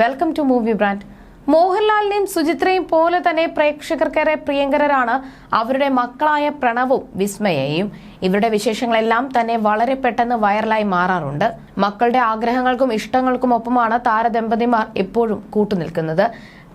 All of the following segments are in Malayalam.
വെൽക്കം ടു മൂവി ബ്രാൻഡ് മോഹൻലാലിനെയും സുചിത്രയും പോലെ തന്നെ പ്രേക്ഷകർക്കേറെ പ്രിയങ്കരരാണ് അവരുടെ മക്കളായ പ്രണവും വിസ്മയയും. ഇവരുടെ വിശേഷങ്ങളെല്ലാം തന്നെ വളരെ പെട്ടെന്ന് വൈറലായി മാറാറുണ്ട്. മക്കളുടെ ആഗ്രഹങ്ങൾക്കും ഇഷ്ടങ്ങൾക്കും ഒപ്പമാണ് താരദമ്പതിമാർ എപ്പോഴും കൂട്ടുനിൽക്കുന്നത്.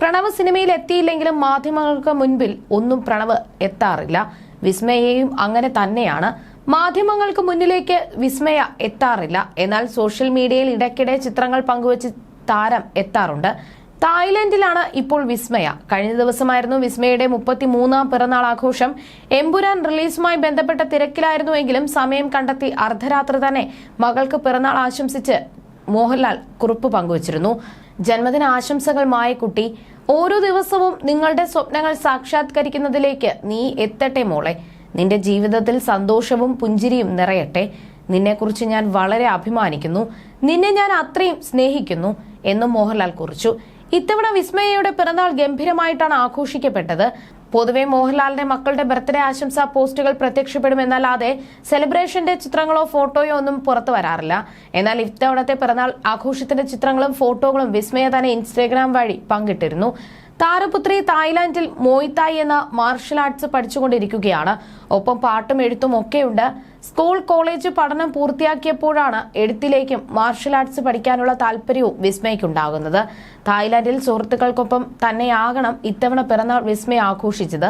പ്രണവ് സിനിമയിൽ എത്തിയില്ലെങ്കിലും മാധ്യമങ്ങൾക്ക് മുൻപിൽ ഒന്നും പ്രണവ് എത്താറില്ല. വിസ്മയയും അങ്ങനെ തന്നെയാണ്. മാധ്യമങ്ങൾക്ക് മുന്നിലേക്ക് വിസ്മയ എത്താറില്ല. എന്നാൽ സോഷ്യൽ മീഡിയയിൽ ഇടയ്ക്കിടെ ചിത്രങ്ങൾ പങ്കുവച്ച് താരം എത്താറുണ്ട്. തായ്ലൻഡിലാണ് ഇപ്പോൾ വിസ്മയ. കഴിഞ്ഞ ദിവസമായിരുന്നു വിസ്മയുടെ മുപ്പത്തിമൂന്നാം പിറന്നാൾ ആഘോഷം. എമ്പുരാൻ റിലീസുമായി ബന്ധപ്പെട്ട തിരക്കിലായിരുന്നുവെങ്കിലും സമയം കണ്ടെത്തി അർദ്ധരാത്രി തന്നെ മകൾക്ക് പിറന്നാൾ ആശംസിച്ച് മോഹൻലാൽ കുറിപ്പ് പങ്കുവച്ചിരുന്നു. ജന്മദിന ആശംസകൾ മായക്കുട്ടി. ഓരോ ദിവസവും നിങ്ങളുടെ സ്വപ്നങ്ങൾ സാക്ഷാത്കരിക്കുന്നതിലേക്ക് നീ എത്തട്ടെ മോളെ. നിന്റെ ജീവിതത്തിൽ സന്തോഷവും പുഞ്ചിരിയും നിറയട്ടെ. നിന്നെക്കുറിച്ച് ഞാൻ വളരെ അഭിമാനിക്കുന്നു. നിന്നെ ഞാൻ അത്രയും സ്നേഹിക്കുന്നു. എന്നും മോഹൻലാൽ കുറിച്ചു. ഇത്തവണ വിസ്മയയുടെ പിറന്നാൾ ഗംഭീരമായിട്ടാണ് ആഘോഷിക്കപ്പെട്ടത്. പൊതുവെ മോഹൻലാലിന്റെ മക്കളുടെ ബർത്ത്ഡേ ആശംസാ പോസ്റ്റുകൾ പ്രത്യക്ഷപ്പെടുമെന്നല്ലാതെ സെലിബ്രേഷന്റെ ചിത്രങ്ങളോ ഫോട്ടോയോ ഒന്നും പുറത്തു വരാറില്ല. എന്നാൽ ഇത്തവണത്തെ പിറന്നാൾ ആഘോഷത്തിന്റെ ചിത്രങ്ങളും ഫോട്ടോകളും വിസ്മയ തന്നെ ഇൻസ്റ്റഗ്രാം വഴി പങ്കിട്ടിരുന്നു. താരപുത്രി തായ്ലാന്റിൽ മോയ്തായ് എന്ന മാർഷൽ ആർട്സ് പഠിച്ചുകൊണ്ടിരിക്കുകയാണ്. ഒപ്പം പാട്ടും എഴുത്തും ഒക്കെയുണ്ട്. സ്കൂൾ കോളേജ് പഠനം പൂർത്തിയാക്കിയപ്പോഴാണ് എഴുത്തിലേക്കും മാർഷൽ ആർട്സ് പഠിക്കാനുള്ള താല്പര്യവും വിസ്മയ്ക്കുണ്ടാകുന്നത്. തായ്ലാന്റിൽ സുഹൃത്തുക്കൾക്കൊപ്പം തന്നെയാകണം ഇത്തവണ പിറന്നാൾ വിസ്മയ ആഘോഷിച്ചത്.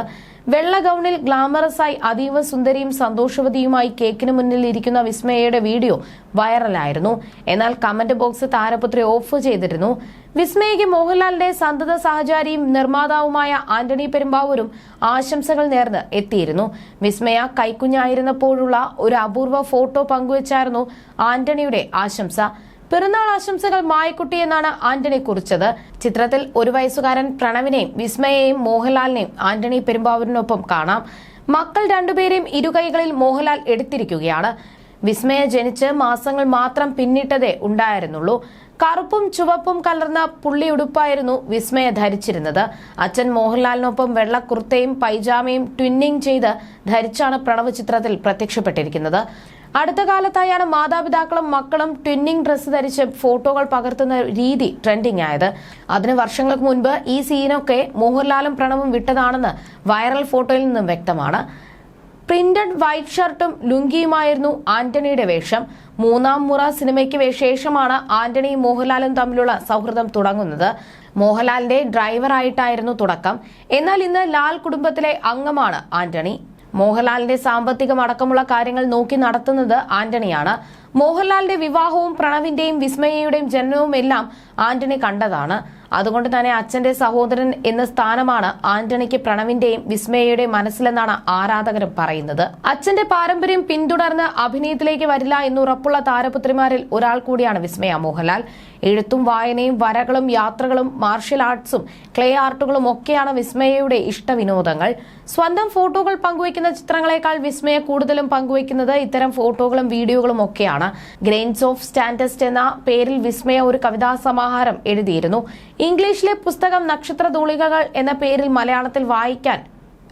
വെള്ള ഗൌണിൽ ഗ്ലാമറസായി അതീവ സുന്ദരിയും സന്തോഷവതിയുമായി കേക്കിന് മുന്നിൽ ഇരിക്കുന്ന വിസ്മയയുടെ വീഡിയോ വൈറലായിരുന്നു. എന്നാൽ കമന്റ് ബോക്സ് താരപുത്രി ഓഫ് ചെയ്തിരുന്നു. വിസ്മയയ്ക്ക് മോഹൻലാലിന്റെ സന്തത സഹചാരിയും നിർമ്മാതാവുമായ ആന്റണി പെരുമ്പാവൂരും ആശംസകൾ നേർന്ന് എത്തിയിരുന്നു. വിസ്മയ കൈക്കുഞ്ഞായിരുന്നപ്പോഴുള്ള ഒരു അപൂർവ ഫോട്ടോ പങ്കുവച്ചായിരുന്നു ആന്റണിയുടെ ആശംസ. പിറന്നാൾ ആശംസകൾ മായക്കുട്ടി എന്നാണ് ആന്റണി കുറിച്ചത്. ചിത്രത്തിൽ ഒരു വയസ്സുകാരൻ പ്രണവിനെയും വിസ്മയെയും മോഹൻലാലിനെയും ആന്റണി പെരുമ്പാവൂരിനൊപ്പം കാണാം. മക്കൾ രണ്ടുപേരെയും ഇരുകൈകളിൽ മോഹൻലാൽ എടുത്തിരിക്കുകയാണ്. വിസ്മയ ജനിച്ച് മാസങ്ങൾ മാത്രം പിന്നിട്ടതേ ഉണ്ടായിരുന്നുള്ളൂ. കറുപ്പും ചുവപ്പും കലർന്ന പുള്ളിയുടുപ്പായിരുന്നു വിസ്മയ ധരിച്ചിരുന്നത്. അച്ഛൻ മോഹൻലാലിനൊപ്പം വെള്ള കുർത്തയും പൈജാമയും ട്വിന്നിങ് ചെയ്ത് ധരിച്ചാണ് പ്രണവ് ചിത്രത്തിൽ പ്രത്യക്ഷപ്പെട്ടിരിക്കുന്നത്. അടുത്ത കാലത്തായാണ് മാതാപിതാക്കളും മക്കളും ട്വിന്നിങ് ഡ്രസ്സ് ധരിച്ച് ഫോട്ടോകൾ പകർത്തുന്ന രീതി ട്രെൻഡിംഗ് ആയത്. അതിന് വർഷങ്ങൾക്ക് മുൻപ് ഈ സീനൊക്കെ മോഹൻലാലും പ്രണവും വിട്ടതാണെന്ന് വൈറൽ ഫോട്ടോയിൽ നിന്നും വ്യക്തമാണ്. പ്രിന്റഡ് വൈറ്റ് ഷർട്ടും ലുങ്കിയുമായിരുന്നു ആന്റണിയുടെ വേഷം. മൂന്നാം മുറ സിനിമയ്ക്ക് ശേഷമാണ് ആന്റണിയും മോഹൻലാലും തമ്മിലുള്ള സൗഹൃദം തുടങ്ങുന്നത്. മോഹൻലാലിന്റെ ഡ്രൈവറായിട്ടായിരുന്നു തുടക്കം. എന്നാൽ ഇന്ന് ലാൽ കുടുംബത്തിലെ അംഗമാണ് ആന്റണി. മോഹൻലാലിന്റെ സാമ്പത്തികം അടക്കമുള്ള കാര്യങ്ങൾ നോക്കി നടത്തുന്നത് ആന്റണിയാണ്. മോഹൻലാലിന്റെ വിവാഹവും പ്രണവിന്റെയും വിസ്മയയുടെയും ജനനവും എല്ലാം ആന്റണി കണ്ടതാണ്. അതുകൊണ്ട് തന്നെ അച്ഛന്റെ സഹോദരൻ എന്ന സ്ഥാനമാണ് ആന്റണിക്ക് പ്രണവിന്റെയും വിസ്മയയുടെയും മനസ്സിലെന്നാണ് ആരാധകരും പറയുന്നത്. അച്ഛന്റെ പാരമ്പര്യം പിന്തുടർന്ന് അഭിനയത്തിലേക്ക് വരില്ല എന്നുറപ്പുള്ള താരപുത്രിമാരിൽ ഒരാൾ കൂടിയാണ് വിസ്മയ മോഹൻലാൽ. എഴുത്തും വായനയും വരകളും യാത്രകളും മാർഷ്യൽ ആർട്സും ക്ലേ ആർട്ടുകളും ഒക്കെയാണ് വിസ്മയയുടെ ഇഷ്ടവിനോദങ്ങൾ. സ്വന്തം ഫോട്ടോകൾ പങ്കുവയ്ക്കുന്ന ചിത്രങ്ങളെക്കാൾ വിസ്മയ കൂടുതലും പങ്കുവയ്ക്കുന്നത് ഇത്തരം ഫോട്ടോകളും വീഡിയോകളും ഒക്കെയാണ്. ഗ്രെയിൻസ് ഓഫ് സ്റ്റാൻഡസ്റ്റ് എന്ന പേരിൽ വിസ്മയ ഒരു കവിതാ സമാഹാരം എഴുതിയിരുന്നു. ഇംഗ്ലീഷിലെ പുസ്തകം നക്ഷത്ര തൂളികകൾ എന്ന പേരിൽ മലയാളത്തിൽ വായിക്കാൻ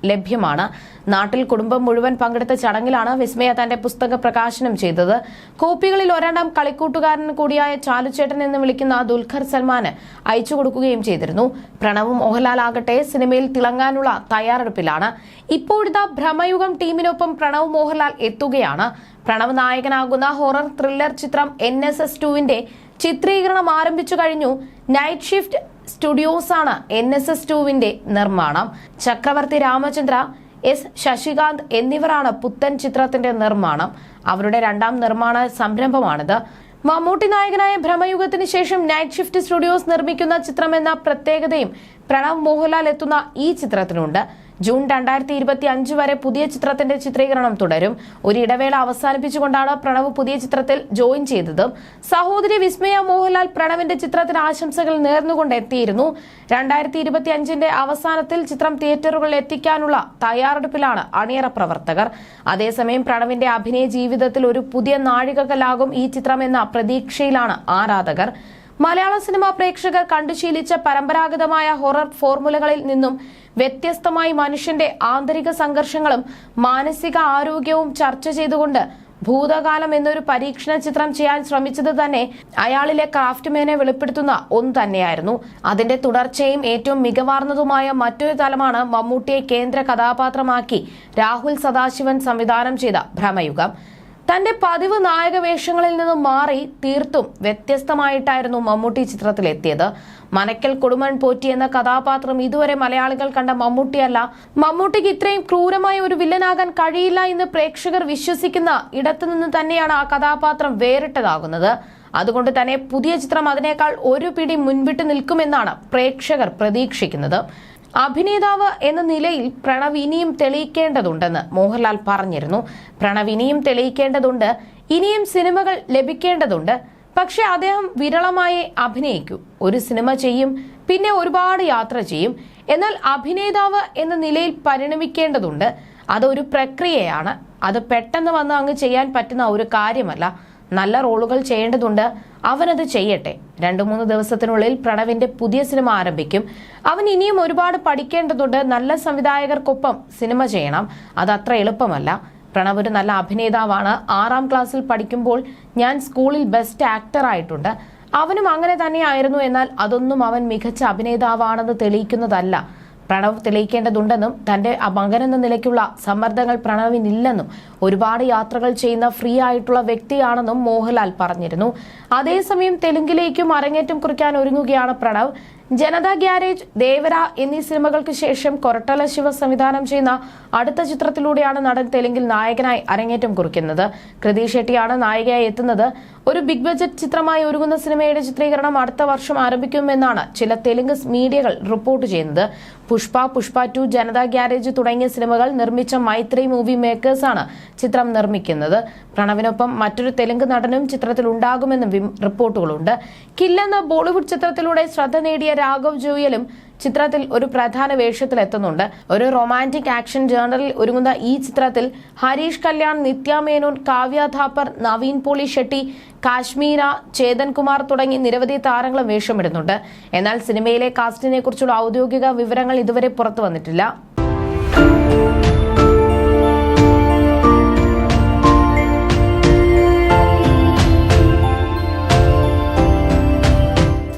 ലഭ്യമാണ്. നാട്ടിൽ കുടുംബം മുഴുവൻ പങ്കെടുത്ത ചടങ്ങിലാണ് വിസ്മയ തന്റെ പുസ്തക പ്രകാശനം ചെയ്തത്. കോപ്പികളിൽ ഒരെണ്ണം കളിക്കൂട്ടുകാരൻ കൂടിയായ ചാലുചേട്ടൻ എന്ന് വിളിക്കുന്ന ദുൽഖർ സൽമാന് അയച്ചു കൊടുക്കുകയും ചെയ്തിരുന്നു. പ്രണവും മോഹൻലാൽ ആകട്ടെ സിനിമയിൽ തിളങ്ങാനുള്ള തയ്യാറെടുപ്പിലാണ്. ഇപ്പോഴത്തെ ഭ്രമയുഗം ടീമിനൊപ്പം പ്രണവ് മോഹൻലാൽ എത്തുകയാണ്. പ്രണവ് നായകനാകുന്ന ഹൊറർ ത്രില്ലർ ചിത്രം എൻ എസ് എസ് ടുവിന്റെ ചിത്രീകരണം ആരംഭിച്ചു കഴിഞ്ഞു. നൈറ്റ് ഷിഫ്റ്റ് സ്റ്റുഡിയോസ് ആണ് എൻ എസ് എസ് ടുവിന്റെ നിർമ്മാണം. ചക്രവർത്തി രാമചന്ദ്ര എസ് ശശികാന്ത് എന്നിവരാണ് പുത്തൻ ചിത്രത്തിന്റെ നിർമ്മാണം. അവരുടെ രണ്ടാം നിർമ്മാണ സംരംഭമാണിത്. മമ്മൂട്ടി നായകനായ ഭ്രമയുഗത്തിന് ശേഷം നൈറ്റ് ഷിഫ്റ്റ് സ്റ്റുഡിയോസ് നിർമ്മിക്കുന്ന ചിത്രം എന്ന പ്രത്യേകതയും പ്രണവ് മോഹൻലാൽ എത്തുന്ന ഈ ചിത്രത്തിനുണ്ട്. ജൂൺ രണ്ടായിരത്തി ഇരുപത്തി അഞ്ച് വരെ പുതിയ ചിത്രത്തിന്റെ ചിത്രീകരണം തുടരും. ഒരു ഇടവേള അവസാനിപ്പിച്ചുകൊണ്ടാണ് പ്രണവ് പുതിയ ചിത്രത്തിൽ ജോയിൻ ചെയ്തത്. സഹോദരി വിസ്മയ മോഹൻലാൽ പ്രണവിന്റെ ചിത്രത്തിന് ആശംസകൾ നേർന്നുകൊണ്ട് എത്തിയിരുന്നു. രണ്ടായിരത്തി ഇരുപത്തി അഞ്ചിന്റെ അവസാനത്തിൽ ചിത്രം തിയേറ്ററുകളിൽ എത്തിക്കാനുള്ള തയ്യാറെടുപ്പിലാണ് അണിയറ പ്രവർത്തകർ. അതേസമയം പ്രണവിന്റെ അഭിനയ ജീവിതത്തിൽ ഒരു പുതിയ നാഴികകലാകും ഈ ചിത്രമെന്ന പ്രതീക്ഷയിലാണ് ആരാധകർ. മലയാള സിനിമാ പ്രേക്ഷകർ കണ്ടുശീലിച്ച പരമ്പരാഗതമായ ഹൊറർ ഫോർമുലകളിൽ നിന്നും വ്യത്യസ്തമായി മനുഷ്യന്റെ ആന്തരിക സംഘർഷങ്ങളും മാനസിക ആരോഗ്യവും ചർച്ച ചെയ്തുകൊണ്ട് ഭൂതകാലം എന്നൊരു പരീക്ഷണ ചിത്രം ചെയ്യാൻ ശ്രമിച്ചത് തന്നെ അയാളിലെ ക്രാഫ്റ്റ്മാനെ വെളിപ്പെടുത്തുന്ന ഒന്ന് തന്നെയായിരുന്നു. അതിന്റെ തുടർച്ചയും ഏറ്റവും മികവാർന്നതുമായ മറ്റൊരു തലമാണ് മമ്മൂട്ടിയെ കേന്ദ്ര കഥാപാത്രമാക്കി രാഹുൽ സദാശിവൻ സംവിധാനം ചെയ്ത ഭ്രമയുഗം. തന്റെ പതിവ് നായക വേഷങ്ങളിൽ നിന്നും മാറി തീർത്തും വ്യത്യസ്തമായിട്ടായിരുന്നു മമ്മൂട്ടി ചിത്രത്തിലെത്തിയത്. മനക്കൽ കൊടുമൺ പോറ്റി എന്ന കഥാപാത്രം ഇതുവരെ മലയാളികൾ കണ്ട മമ്മൂട്ടിയല്ല. മമ്മൂട്ടിക്ക് ഇത്രയും ക്രൂരമായ ഒരു വില്ലനാകാൻ കഴിയില്ല എന്ന് പ്രേക്ഷകർ വിശ്വസിക്കുന്ന ഇടത്തുനിന്ന് തന്നെയാണ് ആ കഥാപാത്രം വേറിട്ടതാകുന്നത്. അതുകൊണ്ട് തന്നെ പുതിയ ചിത്രം അതിനേക്കാൾ ഒരു പിടി മുൻപിട്ട് നിൽക്കുമെന്നാണ് പ്രേക്ഷകർ പ്രതീക്ഷിക്കുന്നത്. അഭിനേതാവ് എന്ന നിലയിൽ പ്രണവ് ഇനിയും തെളിയിക്കേണ്ടതുണ്ടെന്ന് മോഹൻലാൽ പറഞ്ഞിരുന്നു. പ്രണവ് ഇനിയും തെളിയിക്കേണ്ടതുണ്ട്. ഇനിയും സിനിമകൾ ലഭിക്കേണ്ടതുണ്ട്. പക്ഷെ അദ്ദേഹം വിരളമായി അഭിനയിക്കൂ. ഒരു സിനിമ ചെയ്യും പിന്നെ ഒരുപാട് യാത്ര ചെയ്യും. എന്നാൽ അഭിനേതാവ് എന്ന നിലയിൽ പരിണമിക്കേണ്ടതുണ്ട്. അതൊരു പ്രക്രിയയാണ്. അത് പെട്ടെന്ന് വന്ന് അങ്ങ് ചെയ്യാൻ പറ്റുന്ന ഒരു കാര്യമല്ല. നല്ല റോളുകൾ ചെയ്യേണ്ടതുണ്ട്. അവനത് ചെയ്യട്ടെ. രണ്ടു മൂന്ന് ദിവസത്തിനുള്ളിൽ പ്രണവിന്റെ പുതിയ സിനിമ ആരംഭിക്കും. അവൻ ഇനിയും ഒരുപാട് പഠിക്കേണ്ടതുണ്ട്. നല്ല സംവിധായകർക്കൊപ്പം സിനിമ ചെയ്യണം. അത് അത്ര എളുപ്പമല്ല. പ്രണവ് ഒരു നല്ല അഭിനേതാവാണ്. ആറാം ക്ലാസ്സിൽ പഠിക്കുമ്പോൾ ഞാൻ സ്കൂളിൽ ബെസ്റ്റ് ആക്ടർ ആയിട്ടുണ്ട്. അവനും അങ്ങനെ തന്നെയായിരുന്നു. എന്നാൽ അതൊന്നും അവൻ മികച്ച അഭിനേതാവാണെന്ന് തെളിയിക്കുന്നതല്ല. പ്രണവ് തെളിയിക്കേണ്ടതുണ്ടെന്നും തന്റെ മകനെന്ന നിലയ്ക്കുള്ള സമ്മർദ്ദങ്ങൾ പ്രണവിനില്ലെന്നും ഒരുപാട് യാത്രകൾ ചെയ്യുന്ന ഫ്രീ ആയിട്ടുള്ള വ്യക്തിയാണെന്നും മോഹൻലാൽ പറഞ്ഞിരുന്നു. അതേസമയം തെലുങ്കിലേക്കും അരങ്ങേറ്റം കുറിക്കാൻ ഒരുങ്ങുകയാണ് പ്രണവ്. ജനതാ ഗ്യാരേജ് ദേവര എന്നീ സിനിമകൾക്ക് ശേഷം കൊരട്ടല ശിവ സംവിധാനം ചെയ്യുന്ന അടുത്ത ചിത്രത്തിലൂടെയാണ് നടൻ തെലുങ്കിൽ നായകനായി അരങ്ങേറ്റം കുറിക്കുന്നത്. കൃതി ഷെട്ടിയാണ് നായികയായി എത്തുന്നത്. ഒരു ബിഗ് ബജറ്റ് ചിത്രമായി ഒരുങ്ങുന്ന സിനിമയുടെ ചിത്രീകരണം അടുത്ത വർഷം ആരംഭിക്കുമെന്നാണ് ചില തെലുങ്ക് മീഡിയകൾ റിപ്പോർട്ട് ചെയ്യുന്നത്. പുഷ്പ പുഷ്പ ടു ജനതാ ഗ്യാരേജ് തുടങ്ങിയ സിനിമകൾ നിർമ്മിച്ച മൈത്രി മൂവി മേക്കേഴ്സാണ് ചിത്രം നിർമ്മിക്കുന്നത്. പ്രണവിനൊപ്പം മറ്റൊരു തെലുങ്ക് നടനും ചിത്രത്തിൽ ഉണ്ടാകുമെന്നും റിപ്പോർട്ടുകളുണ്ട്. കില്ലെന്ന ബോളിവുഡ് ചിത്രത്തിലൂടെ ശ്രദ്ധ നേടിയ രാഘവ് ജോയലും ചിത്രത്തിൽ ഒരു പ്രധാന വേഷത്തിലെത്തുന്നുണ്ട് ഒരു റൊമാന്റിക് ആക്ഷൻ ജേണലിൽ ഒരുങ്ങുന്ന ഈ ചിത്രത്തിൽ ഹരീഷ് കല്യാൺ നിത്യ മേനോൻ കാവ്യ ഥാപ്പർ നവീൻ പോളി ഷെട്ടി കാശ്മീര ചേതൻ കുമാർ തുടങ്ങി നിരവധി താരങ്ങളും വേഷമിടുന്നുണ്ട്. എന്നാൽ സിനിമയിലെ കാസ്റ്റിനെ കുറിച്ചുള്ള ഔദ്യോഗിക വിവരങ്ങൾ ഇതുവരെ പുറത്തു വന്നിട്ടില്ല.